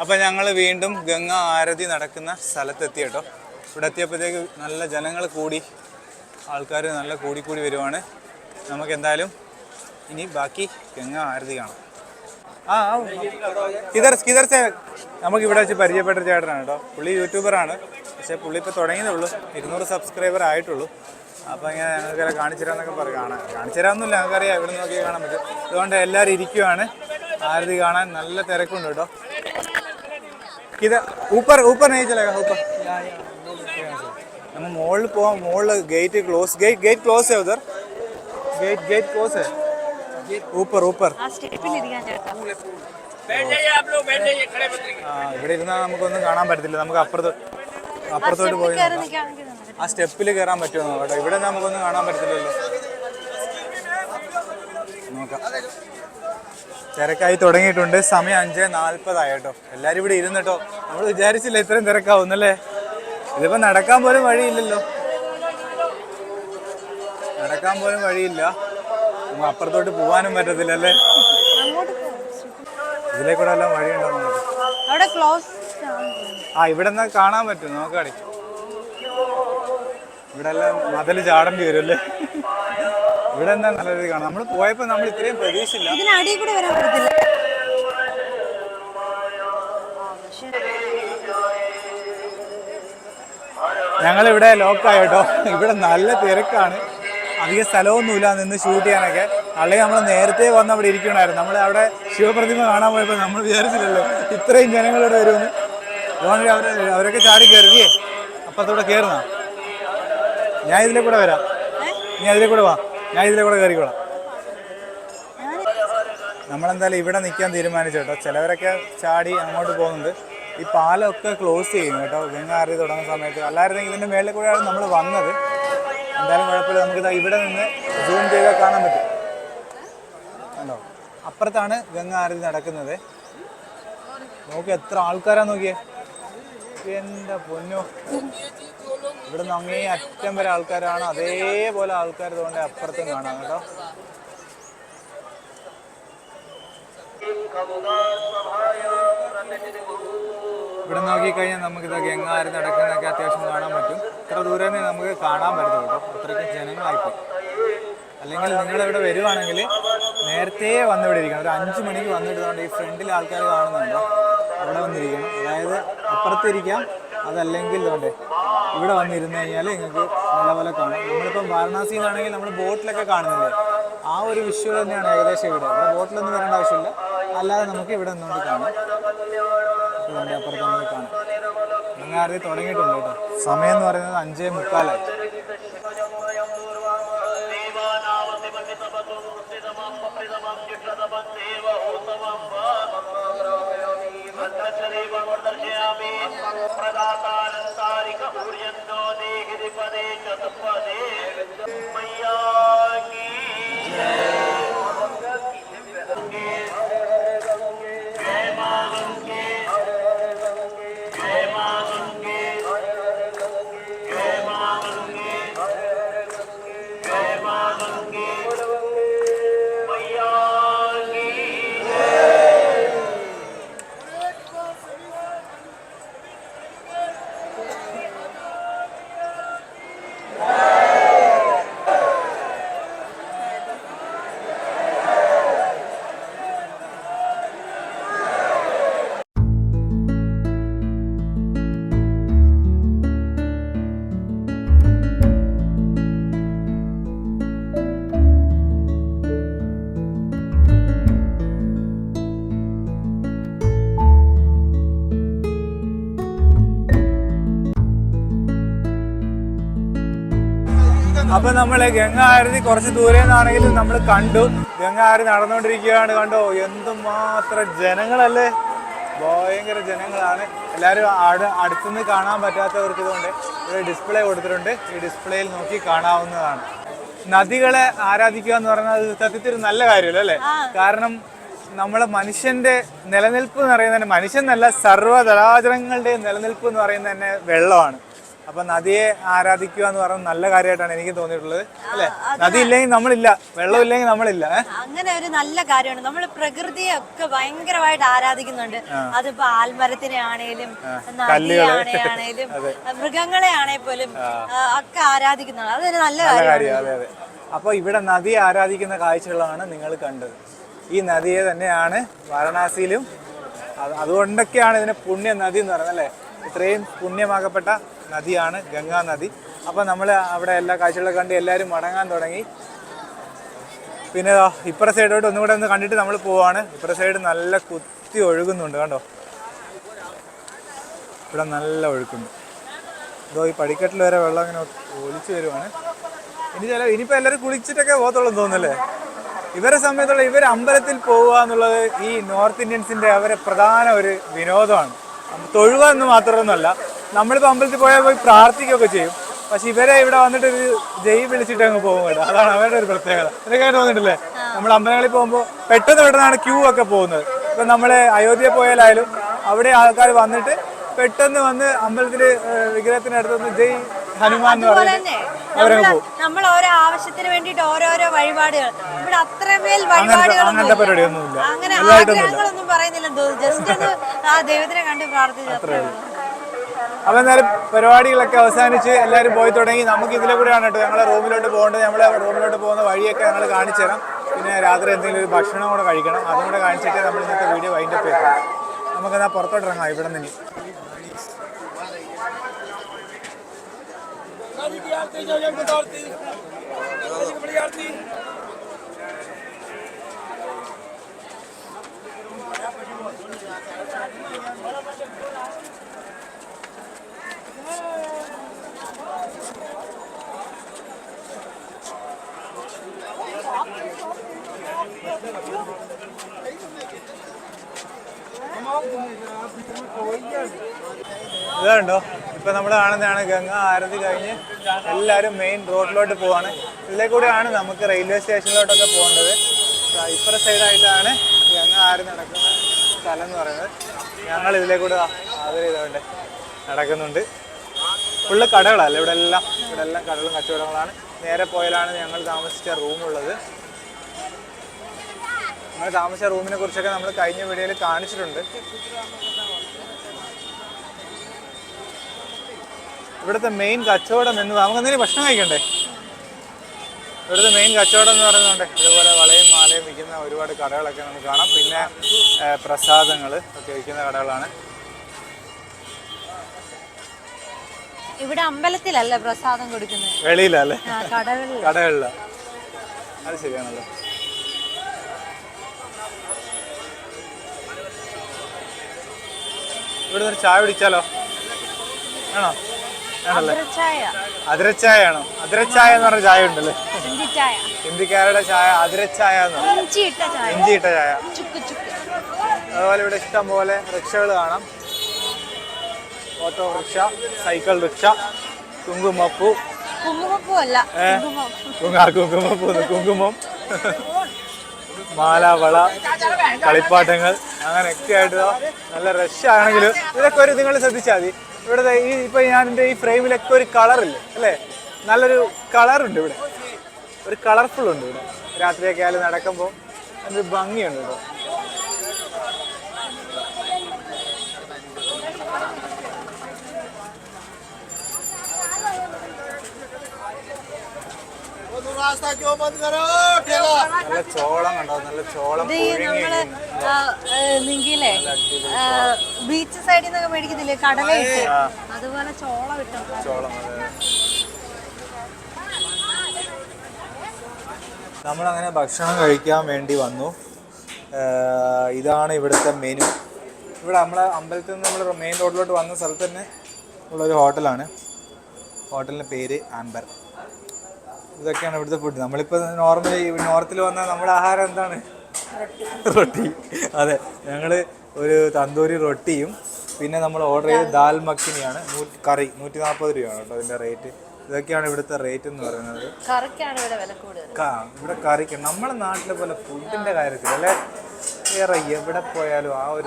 [SPEAKER 1] അപ്പം ഞങ്ങൾ വീണ്ടും ഗംഗ ആരതി നടക്കുന്ന സ്ഥലത്തെത്തി കേട്ടോ. ഇവിടെ എത്തിയപ്പോഴത്തേക്ക് നല്ല ജനങ്ങൾ കൂടി ആൾക്കാർ നല്ല കൂടി കൂടി വരുവാണ്. നമുക്ക് എന്തായാലും ഇനി ബാക്കി ഗംഗ ആരതി കാണാം. ആ കിതർ കിതർ ചേ നമുക്ക് ഇവിടെ വെച്ച് പരിചയപ്പെട്ട ചേട്ടനാണ് കേട്ടോ. പുള്ളി യൂട്യൂബറാണ് പക്ഷേ പുള്ളി ഇപ്പോൾ തുടങ്ങിയതേ ഉള്ളൂ. ഇരുന്നൂറ് സബ്സ്ക്രൈബർ ആയിട്ടുള്ളൂ. അപ്പോൾ ഇങ്ങനെ ഞങ്ങൾക്ക് കാണിച്ചു തരാമെന്നൊക്കെ പറയും കാണാൻ കാണിച്ചു തരാമെന്നില്ല ഞങ്ങൾക്കറിയാം. ഇവിടെ നോക്കി കാണാൻ പറ്റും. അതുകൊണ്ട് എല്ലാവരും ഇരിക്കുവാണ്. ആരതി കാണാൻ നല്ല തിരക്കുണ്ട് കേട്ടോ ഇത് ഊപ്പർ ഊപ്പർ नहीं चलेगा ऊपर നമ്മൾ മുകളിൽ പോവാം മുകളിൽ gate close gate gate close है उधर गेट गेट क्लोज है ऊपर ऊपर
[SPEAKER 2] ആ സ്റ്റെപ്പിൽ ഇരിക്കാൻ ചേട്ടാ
[SPEAKER 1] ആ, ഇവിടെ ഇരുന്നാൽ നമുക്കൊന്നും കാണാൻ പറ്റത്തില്ല നമുക്ക് അപ്പുറത്ത് അപ്പുറത്തോട്ട് പോയി
[SPEAKER 2] കയറി നിൽക്കുകയാണെങ്കിൽ നമുക്ക്
[SPEAKER 1] ആ സ്റ്റെപ്പിൽ കയറാൻ പറ്റുമോ കേട്ടോ ഇവിടെ നമുക്കൊന്നും കാണാൻ പറ്റത്തില്ലല്ലോ നോക്കാം തിരക്കായി തുടങ്ങിയിട്ടുണ്ട്. സമയം അഞ്ച് നാൽപ്പതായി കേട്ടോ എല്ലാവരും ഇവിടെ ഇരുന്നിട്ടോ. നമ്മൾ വിചാരിച്ചില്ല ഇത്രയും തിരക്കാവുന്നല്ലേ? ഇതിപ്പോ നടക്കാൻ പോലും വഴിയില്ലല്ലോ. നടക്കാൻ പോലും വഴിയില്ല. നമ്മൾ അപ്പുറത്തോട്ട് പോവാനും പറ്റത്തില്ല അല്ലേ ഇതിലേ കൂടെ എല്ലാം വഴിയുണ്ടോ ആ ഇവിടെ നിന്ന് കാണാൻ പറ്റും. നോക്കാടി ഇവിടെ എല്ലാം മതിൽ ചാടേണ്ടി വരും അല്ലേ? ഇവിടെ എന്താ നല്ല രീതി കാണാം നമ്മൾ പോയപ്പോ നമ്മൾ ഇത്രയും പ്രതീക്ഷില്ല
[SPEAKER 2] ഇതിനടിയിൽ കൂടെ വരാൻ പറ്റത്തില്ല.
[SPEAKER 1] ഇവിടെ ലോക്കായി കേട്ടോ. ഇവിടെ നല്ല തിരക്കാണ്. അധികം സ്ഥലമൊന്നുമില്ല നിന്ന് ഷൂട്ട് ചെയ്യാനൊക്കെ. അല്ലെങ്കിൽ നമ്മൾ നേരത്തെ വന്ന് അവിടെ ഇരിക്കണമായിരുന്നു നമ്മൾ അവിടെ ശിവപ്രതിമ കാണാൻ പോയപ്പോൾ നമ്മൾ വിചാരിച്ചില്ലല്ലോ ഇത്രയും ജനങ്ങളിവിടെ വരുമെന്ന്. അതുകൊണ്ട് അവർ അവരൊക്കെ ചാടി കയറിയേ? അപ്പത്തൂടെ കയറുന്ന ഞാൻ ഇതിലെ കൂടെ വരാം. നീ അതിലെ കൂടെ വാ. ഞാൻ ഇതിലെ കൂടെ കയറിക്കോളാം. നമ്മളെന്തായാലും ഇവിടെ നിൽക്കാൻ തീരുമാനിച്ചു കേട്ടോ. ചിലവരൊക്കെ ചാടി അങ്ങോട്ട് പോകുന്നുണ്ട്. ഈ പാലമൊക്കെ ക്ലോസ് ചെയ്യും കേട്ടോ. ഗംഗ ആറി തുടങ്ങുന്ന സമയത്ത്. അല്ലായിരുന്നെങ്കിൽ ഇതിന്റെ മേളിൽ കൂടെയാണ് നമ്മൾ വന്നത്. എന്തായാലും കുഴപ്പമില്ല. നമുക്ക് ഇവിടെ നിന്ന് സൂം ചെയ്താൽ കാണാൻ പറ്റും. കണ്ടോ? അപ്പുറത്താണ് ഗംഗ ആരതി നടക്കുന്നത്. നോക്കി എത്ര ആൾക്കാരാ നോക്കിയേ? എന്താ പൊന്നു? ഇവിടെ നിന്ന് അങ്ങേ അറ്റം വരെ ആൾക്കാരാണ്. അതേപോലെ ആൾക്കാർ തോണ്ടേ അപ്പുറത്തും കാണാം കേട്ടോ. ഇവിടെ നോക്കിക്കഴിഞ്ഞാൽ നമുക്കിത് ഗംഗാരി നടക്കുന്നതൊക്കെ അത്യാവശ്യം കാണാൻ പറ്റും. ഇത്ര ദൂരെ നമുക്ക് കാണാൻ പറ്റും കേട്ടോ. അത്രയ്ക്ക് ജനങ്ങളായിപ്പോയി. അല്ലെങ്കിൽ നിങ്ങൾ ഇവിടെ വരുവാണെങ്കിൽ നേരത്തെ വന്നിവിടെ ഇരിക്കണം ഒരു അഞ്ച് മണിക്ക് വന്നിടുന്നതുകൊണ്ട് ഈ ഫ്രണ്ടിൽ ആൾക്കാർ കാണുന്നുണ്ടോ? അവിടെ വന്നിരിക്കണം. അതായത് അപ്പുറത്തിരിക്കാം. അതല്ലെങ്കിൽ ഇതുകൊണ്ട് ഇവിടെ വന്നിരുന്നു കഴിഞ്ഞാൽ നിങ്ങൾക്ക് നല്ലപോലെ കാണാം. നമ്മളിപ്പം വാരണാസിയിലാണെങ്കിൽ നമ്മൾ ബോട്ടിലൊക്കെ കാണുന്നില്ലേ? ആ ഒരു വിഷ്വൽ തന്നെയാണ് ഏകദേശം ഇവിടെ. ഇവിടെ ബോട്ടിലൊന്നും വരേണ്ട ആവശ്യമില്ല. അല്ലാതെ നമുക്ക് ഇവിടെ നിന്നുകൊണ്ട് കാണാം. ഇവിടെ അപ്പുറത്ത് നമുക്ക് കാണാം. തുടങ്ങിയിട്ടുണ്ട് കേട്ടോ. സമയം എന്ന് പറയുന്നത് അഞ്ചേ മുക്കാലായി. मे प्रदातानन्तारिक ऊर्यन्दो देहिरिपदे चतुपदे मैया की ഗംഗ ആരതി കുറച്ച് ദൂരെ നിന്നാണെങ്കിലും നമ്മൾ കണ്ടു. ഗംഗാരതി നടന്നുകൊണ്ടിരിക്കുകയാണ് കണ്ടോ? എന്തുമാത്രം ജനങ്ങളല്ലേ? ഭയങ്കര ജനങ്ങളാണ്. എല്ലാവരും അട അടുത്തുനിന്ന് കാണാൻ പറ്റാത്തവർക്ക് ഇതുകൊണ്ട് ഇവിടെ ഡിസ്പ്ലേ കൊടുത്തിട്ടുണ്ട്. ഈ ഡിസ്പ്ലേയിൽ നോക്കി കാണാവുന്നതാണ്. നദികളെ ആരാധിക്കുക എന്ന് പറഞ്ഞാൽ സത്യത്തിൽ ഒരു നല്ല കാര്യമല്ലോ? അല്ലേ? കാരണം നമ്മളെ മനുഷ്യന്റെ നിലനിൽപ്പ് എന്ന് പറയുന്നത് തന്നെ മനുഷ്യൻ നല്ല സർവതലാചരങ്ങളുടെ നിലനിൽപ്പ് എന്ന് പറയുന്നത് തന്നെ വെള്ളമാണ്. അപ്പൊ നദിയെ ആരാധിക്കുക എന്ന് പറയുന്നത് നല്ല കാര്യമായിട്ടാണ് എനിക്ക് തോന്നിയിട്ടുള്ളത്. അല്ലെ? നദി ഇല്ലെങ്കിൽ നമ്മളില്ല. വെള്ളം ഇല്ലെങ്കിൽ നമ്മളില്ല.
[SPEAKER 2] അങ്ങനെ ഒരു നല്ല കാര്യമാണ്. നമ്മൾ പ്രകൃതിയെ ഒക്കെ ഭയങ്കരമായിട്ട് ആരാധിക്കുന്നുണ്ട്. അതിപ്പോ ആൽമരത്തിനെ ആണേലും നദിയെ ആണേലും മൃഗങ്ങളെ ആണെങ്കിൽ പോലും ഒക്കെ ആരാധിക്കുന്നുണ്ട്. അതൊരു നല്ല കാര്യമാണ്.
[SPEAKER 1] കാര്യം അതെ അതെ. അപ്പൊ ഇവിടെ നദിയെ ആരാധിക്കുന്ന കാഴ്ചകളാണ് നിങ്ങൾ കണ്ടത്. ഈ നദിയെ തന്നെയാണ് വാരണാസിയിലും. അത് അതുകൊണ്ടൊക്കെയാണ് ഇതിനെ പുണ്യ നദി എന്ന് പറയുന്നത് അല്ലേ? ഇത്രയും പുണ്യമാകപ്പെട്ട നദിയാണ് ഗംഗാ നദി. അപ്പോൾ നമ്മൾ അവിടെ എല്ലാ കാഴ്ചകളും കണ്ട് എല്ലാവരും മടങ്ങാൻ തുടങ്ങി. പിന്നെ ഇപ്പുറ സൈഡോട്ട് ഒന്നുകൂടെ ഒന്ന് കണ്ടിട്ട് നമ്മൾ പോവാണ്. ഇപ്പുറ സൈഡ് നല്ല കുത്തി ഒഴുകുന്നുണ്ട് കണ്ടോ? ഇവിടെ നല്ല ഒഴുക്കുണ്ട്. ഇതോ ഈ പടിക്കെട്ടിൽ വരെ വെള്ളം അങ്ങനെ ഒലിച്ചു വരുവാണ്. ഇനി ചില ഇനിയിപ്പോൾ എല്ലാവരും കുളിച്ചിട്ടൊക്കെ പോകത്തുള്ളൂ തോന്നുന്നല്ലേ? ഇവരെ സമയത്തുള്ള ഇവർ അമ്പലത്തിൽ പോവുക എന്നുള്ളത് ഈ നോർത്ത് ഇന്ത്യൻസിന്റെ അവരെ പ്രധാന ഒരു വിനോദമാണ്. തൊഴുക എന്ന് മാത്രമൊന്നുമല്ല നമ്മളിപ്പോൾ അമ്പലത്തിൽ പോയാൽ പോയി പ്രാർത്ഥിക്കുകയൊക്കെ ചെയ്യും. പക്ഷെ ഇവരെ ഇവിടെ വന്നിട്ട് ഒരു ജയ് വിളിച്ചിട്ട് അങ്ങ് പോകും കേട്ടോ. അതാണ് അവരുടെ ഒരു പ്രത്യേകത. ഇതൊക്കെ തോന്നിട്ടില്ലേ നമ്മൾ അമ്പലങ്ങളിൽ പോകുമ്പോൾ പെട്ടെന്ന് പെട്ടെന്നാണ് ക്യൂ ഒക്കെ പോകുന്നത്. ഇപ്പം നമ്മൾ അയോധ്യ പോയാലായാലും അവിടെ ആൾക്കാർ വന്നിട്ട് പെട്ടെന്ന് വന്ന് അമ്പലത്തിൽ വിഗ്രഹത്തിനടുത്ത് വന്ന് ജയ് ഹനുമാൻ എന്ന് പോകും.
[SPEAKER 2] നമ്മൾ ഓരോ ആവശ്യത്തിന് വേണ്ടിട്ട് ഓരോരോ വഴിപാടുകൾ. ഇവിടെ അത്രമേൽ
[SPEAKER 1] അങ്ങനത്തെ. പരിപാടിയൊന്നുമില്ല.
[SPEAKER 2] അങ്ങനെ ആഗ്രഹങ്ങളൊന്നും പറയുന്നില്ല. ജസ്റ്റ് ഒന്ന് ആ ദൈവത്തിനെ കണ്ട് പ്രാർത്ഥിച്ചു അത്രേ
[SPEAKER 1] എന്നാലും പരിപാടികളൊക്കെ അവസാനിച്ച് എല്ലാവരും പോയി തുടങ്ങി. നമുക്ക് ഇതിലെ കൂടെയാണ് കേട്ടോ ഞങ്ങളെ റൂമിലോട്ട് പോകേണ്ടത്. നമ്മളെ റൂമിലോട്ട് പോകുന്ന വഴിയൊക്കെ ഞങ്ങൾ കാണിച്ചു തരാം. പിന്നെ രാത്രി എന്തെങ്കിലും ഒരു ഭക്ഷണം കൂടെ കഴിക്കണം. അതും കൂടെ കാണിച്ചിട്ട് നമ്മൾ ഇന്നത്തെ വീഡിയോ വൈൻഡ് അപ്പ് ചെയ്യാം നമുക്ക് എന്നാൽ പുറത്തോട്ട് ഇറങ്ങാം. ഇവിടെ നിന്ന് ഇതുണ്ടോ ഇപ്പൊ നമ്മൾ കാണുന്നതാണ് ഗംഗ ആരതി കഴിഞ്ഞ് എല്ലാവരും മെയിൻ റോഡിലോട്ട് പോവാണ്. ഇതിലെ കൂടെയാണ് നമുക്ക് റെയിൽവേ സ്റ്റേഷനിലോട്ടൊക്കെ പോകേണ്ടത്. ഇപ്പുറ സൈഡായിട്ടാണ് ഗംഗ ആരതി നടക്കുന്ന സ്ഥലം എന്ന് പറയുന്നത്. ഞങ്ങൾ ഇതിലെ കൂടെ ആദരം ചെയ്തുകൊണ്ട് നടക്കുന്നുണ്ട്. ഫുള്ള് കടകളല്ല ഇവിടെ എല്ലാം ഇവിടെ എല്ലാം കടകളും കച്ചവടങ്ങളാണ്. നേരെ പോയാലാണ് ഞങ്ങൾ താമസിച്ച റൂമുള്ളത്. ഞങ്ങൾ താമസിച്ച റൂമിനെ കുറിച്ചൊക്കെ നമ്മൾ കഴിഞ്ഞ വീഡിയോയിൽ കാണിച്ചിട്ടുണ്ട്. ഇവിടുത്തെ മെയിൻ കച്ചവടം എന്ന് നമുക്ക് എന്തെങ്കിലും ഭക്ഷണം കഴിക്കണ്ടേ? ഇവിടുത്തെ മെയിൻ കച്ചവടം എന്ന് പറയുന്നുണ്ട് ഇതുപോലെ വളയും മാലയും വിൽക്കുന്ന ഒരുപാട് കടകളൊക്കെ നമുക്ക് കാണാം. പിന്നെ പ്രസാദങ്ങൾ ഒക്കെ വിൽക്കുന്ന കടകളാണ്.
[SPEAKER 2] ഇവിടെ അമ്പലത്തിലല്ല പ്രസാദം കൊടുക്കുന്നത്?
[SPEAKER 1] വെളിയിലല്ലേ? കടകളില. അത് ശരിയാണല്ലോ. ഇവിടെ ഒരു ചായ പിടിച്ചാലോ ആണോ അതിരച്ചായ ആണോ അതിരച്ചായ എന്ന് പറഞ്ഞ ചായ ഉണ്ടല്ലേ? ഹിന്ദിക്കാരുടെ ചായ അതിരച്ചായ എന്ന് പറയും.
[SPEAKER 2] ഇഞ്ചി ഇട്ട ചായ.
[SPEAKER 1] അതുപോലെ ഇവിടെ ഇഷ്ടം പോലെ റിക്ഷകൾ കാണാം. ഓട്ടോ റിക്ഷ സൈക്കിൾ റിക്ഷ കുങ്കുമപ്പൂ.
[SPEAKER 2] കുങ്കുമപ്പൂ അല്ല കുങ്കുമം.
[SPEAKER 1] മാലാവള കുങ്കുമപ്പൂ കുങ്കുമം. മാല കളിപ്പാട്ടങ്ങൾ അങ്ങനെയൊക്കെ ആയിട്ട് നല്ല റഷ് ആണെങ്കിലും ഇതൊക്കെ ഒരു നിങ്ങൾ ശ്രദ്ധിച്ചാൽ മതി. ഇവിടെ ഈ ഇപ്പൊ ഞാൻ എന്റെ ഈ ഫ്രെയിമിലൊക്കെ ഒരു കളറില്ലേ അല്ലേ? നല്ലൊരു കളറുണ്ട് ഇവിടെ. ഒരു കളർഫുൾ ഉണ്ട് ഇവിടെ. രാത്രിയൊക്കെ ആയാലും നടക്കുമ്പോൾ അതിന്റെ ഭംഗിയുണ്ട് കേട്ടോ നല്ല ചോളം കണ്ടോ? നല്ല ചോളം
[SPEAKER 2] ഇത് ഈ നമ്മൾ നിങ്കിലേ ബീച്ച് സൈഡിൽ നിന്നൊക്കെ മേടിക്കത്തില്ലേ? ഇട്ട് അതുപോലെ ചോളം ഇട്ടോ?
[SPEAKER 1] ചോളം നമ്മളങ്ങനെ ഭക്ഷണം കഴിക്കാൻ വേണ്ടി വന്നു. ഇതാണ് ഇവിടുത്തെ മെനു. ഇവിടെ നമ്മളെ അമ്പലത്തിൽ നിന്ന് നമ്മൾ മെയിൻ റോഡിലോട്ട് വന്ന സ്ഥലത്ത് തന്നെ ഉള്ളൊരു ഹോട്ടലാണ്. ഹോട്ടലിന്റെ പേര് ആംബർ ഇതൊക്കെയാണ് ഇവിടുത്തെ ഫുഡ് നമ്മളിപ്പോൾ നോർമലി നോർത്തിൽ വന്നാൽ നമ്മുടെ ആഹാരം എന്താണ്? റൊട്ടി. അതെ ഞങ്ങൾ ഒരു തന്തൂരി റൊട്ടിയും പിന്നെ നമ്മൾ ഓർഡർ ചെയ്ത് ദാൽ മക്കിനിയാണ്. നൂറ്റി കറി നൂറ്റി നാൽപ്പത് രൂപയാണ് കേട്ടോ അതിന്റെ റേറ്റ് ഇതൊക്കെയാണ് ഇവിടുത്തെ റേറ്റ് എന്ന് പറയുന്നത്.
[SPEAKER 2] ഇവിടെ
[SPEAKER 1] കറിക്ക് നമ്മുടെ നാട്ടിലെ പോലെ ഫുഡിന്റെ കാര്യത്തിൽ അല്ലെ? വേറെ എവിടെ പോയാലും ആ ഒരു.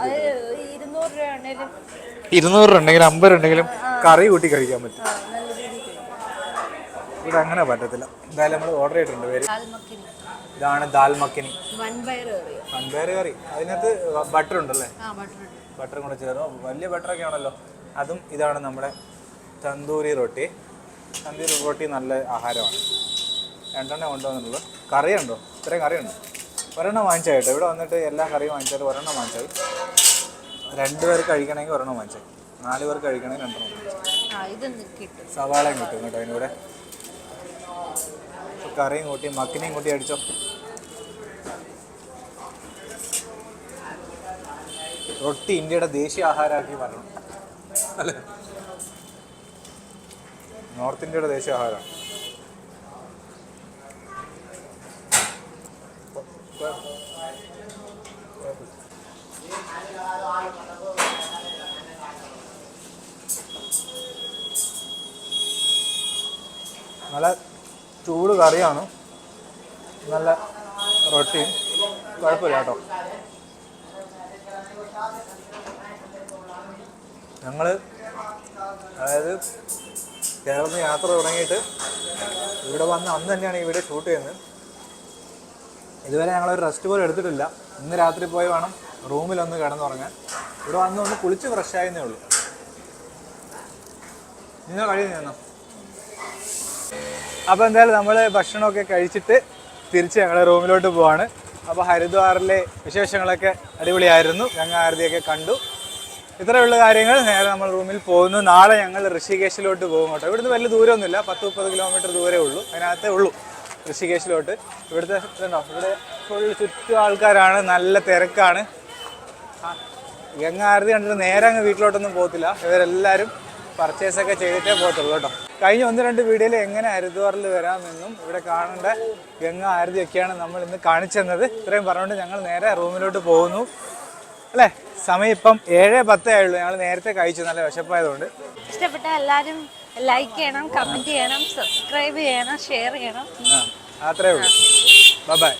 [SPEAKER 2] ഇരുന്നൂറ് രൂപ ആണേലും
[SPEAKER 1] ഇരുന്നൂറ് രൂപ ഉണ്ടെങ്കിലും അമ്പത് ഉണ്ടെങ്കിലും കറി കൂട്ടി കഴിക്കാൻ പറ്റും
[SPEAKER 2] ആ, നല്ല രീതിയിൽ കഴിക്കും.
[SPEAKER 1] ഇവിടെ അങ്ങനെ പറ്റത്തില്ല. എന്തായാലും നമ്മൾ ഓർഡർ ചെയ്തിട്ടുണ്ട് പേര്. ഇതാണ് ദാൽ മക്കിനി. വൺപയർ കറി. അതിനകത്ത് ബട്ടർ ഉണ്ടല്ലേ?
[SPEAKER 2] ബട്ടർ
[SPEAKER 1] കൂടെ ചേർന്നു. വലിയ ബട്ടറൊക്കെ ആണല്ലോ. അതും ഇതാണ് നമ്മുടെ തന്തൂരി റൊട്ടി. തന്തൂരി റൊട്ടി നല്ല ആഹാരമാണ്. രണ്ടെണ്ണം കൊണ്ടുവന്നുള്ളൂ കറിയുണ്ടോ? ഇത്രയും കറിയുണ്ട്? ഒരെണ്ണം വാങ്ങിച്ചാൽ കേട്ടോ. ഇവിടെ വന്നിട്ട് എല്ലാ കറിയും വാങ്ങിച്ചാൽ ഒരെണ്ണം വാങ്ങിച്ചാൽ രണ്ട് പേർക്ക് കഴിക്കണമെങ്കിൽ ഒരെണ്ണം വാങ്ങിച്ചാൽ നാല് പേർക്ക് കഴിക്കണമെങ്കിൽ രണ്ടെണ്ണം വാങ്ങിച്ചാൽ സവാളയും കിട്ടും കേട്ടോ അതിനൂടെ. കറിയും കൂട്ടി മക്കിനെയും കൂട്ടി അടിച്ചോ. റൊട്ടി ഇന്ത്യയുടെ ദേശീയ ആഹാരമാക്കി മാറ്റണം. അല്ലേ? നോർത്ത് ഇന്ത്യയുടെ ദേശീയ ആഹാരമാണ് നല്ല ചൂട് കറിയാണ്. നല്ല റൊട്ടിയും കുഴപ്പമില്ല കേട്ടോ. ഞങ്ങൾ അതായത് കേരളത്തിൽ യാത്ര തുടങ്ങിയിട്ട് ഇവിടെ വന്ന് അന്ന് തന്നെയാണ് ഇവിടെ ഷൂട്ട് ചെയ്യുന്നത്. ഇതുവരെ ഞങ്ങളൊരു റെസ്റ്റ് പോലും എടുത്തിട്ടില്ല. ഇന്ന് രാത്രി പോയി വേണം റൂമിലൊന്ന് കിടന്നുറങ്ങാൻ. ഇവിടെ വന്ന് ഒന്ന് കുളിച്ച് ഫ്രഷ് ആയെന്നേ ഉള്ളൂ. നിങ്ങൾ കഴിയുന്നോ? അപ്പോൾ എന്തായാലും നമ്മൾ ഭക്ഷണമൊക്കെ കഴിച്ചിട്ട് തിരിച്ച് ഞങ്ങളുടെ റൂമിലോട്ട് പോവാണ്. അപ്പോൾ ഹരിദ്വാറിലെ വിശേഷങ്ങളൊക്കെ അടിപൊളിയായിരുന്നു. ഗംഗാ ആരതിയൊക്കെ കണ്ടു. ഇത്രയുള്ള കാര്യങ്ങൾ നേരെ നമ്മൾ റൂമിൽ പോകുന്നു. നാളെ ഞങ്ങൾ ഋഷികേശിലോട്ട് പോകും കേട്ടോ. ഇവിടുന്ന് വലിയ ദൂരമൊന്നുമില്ല. പത്ത് മുപ്പത് കിലോമീറ്റർ ദൂരേ ഉള്ളൂ. അതിനകത്തേ ഉള്ളൂ ഋഷികേശിലോട്ട്. ഇവിടുത്തെ ഇതുണ്ടോ? ഇവിടെ ഫുൾ ചുറ്റും ആൾക്കാരാണ്. നല്ല തിരക്കാണ്. ആ, ഗംഗാ ആരതി കണ്ടിട്ട് നേരെ അങ്ങ് വീട്ടിലോട്ടൊന്നും പോകത്തില്ല. ഇവരെല്ലാവരും പർച്ചേസ് ഒക്കെ ചെയ്തിട്ടേ പോകത്തുള്ളൂ കേട്ടോ. കഴിഞ്ഞ ഒന്ന് രണ്ട് വീഡിയോയിൽ എങ്ങനെ ഹരിദ്വാറിൽ വരാമെന്നും ഇവിടെ കാണേണ്ട ഗംഗ ആരതിയൊക്കെയാണ് നമ്മൾ ഇന്ന് കാണിച്ചെന്നത് ഇത്രയും പറഞ്ഞുകൊണ്ട് ഞങ്ങൾ നേരെ റൂമിലോട്ട് പോകുന്നു. അല്ലേ? സമയം ഇപ്പം ഏഴ് പത്തേ ആയുള്ളൂ. ഞങ്ങൾ നേരത്തെ കഴിച്ചു. നല്ല വിശപ്പായതുകൊണ്ട്.
[SPEAKER 2] ഇഷ്ടപ്പെട്ട എല്ലാവരും ലൈക്ക് ചെയ്യണം കമന്റ് ചെയ്യണം സബ്സ്ക്രൈബ് ചെയ്യണം ഷെയർ ചെയ്യണം.
[SPEAKER 1] അത്രേ ഉള്ളൂ. ബൈ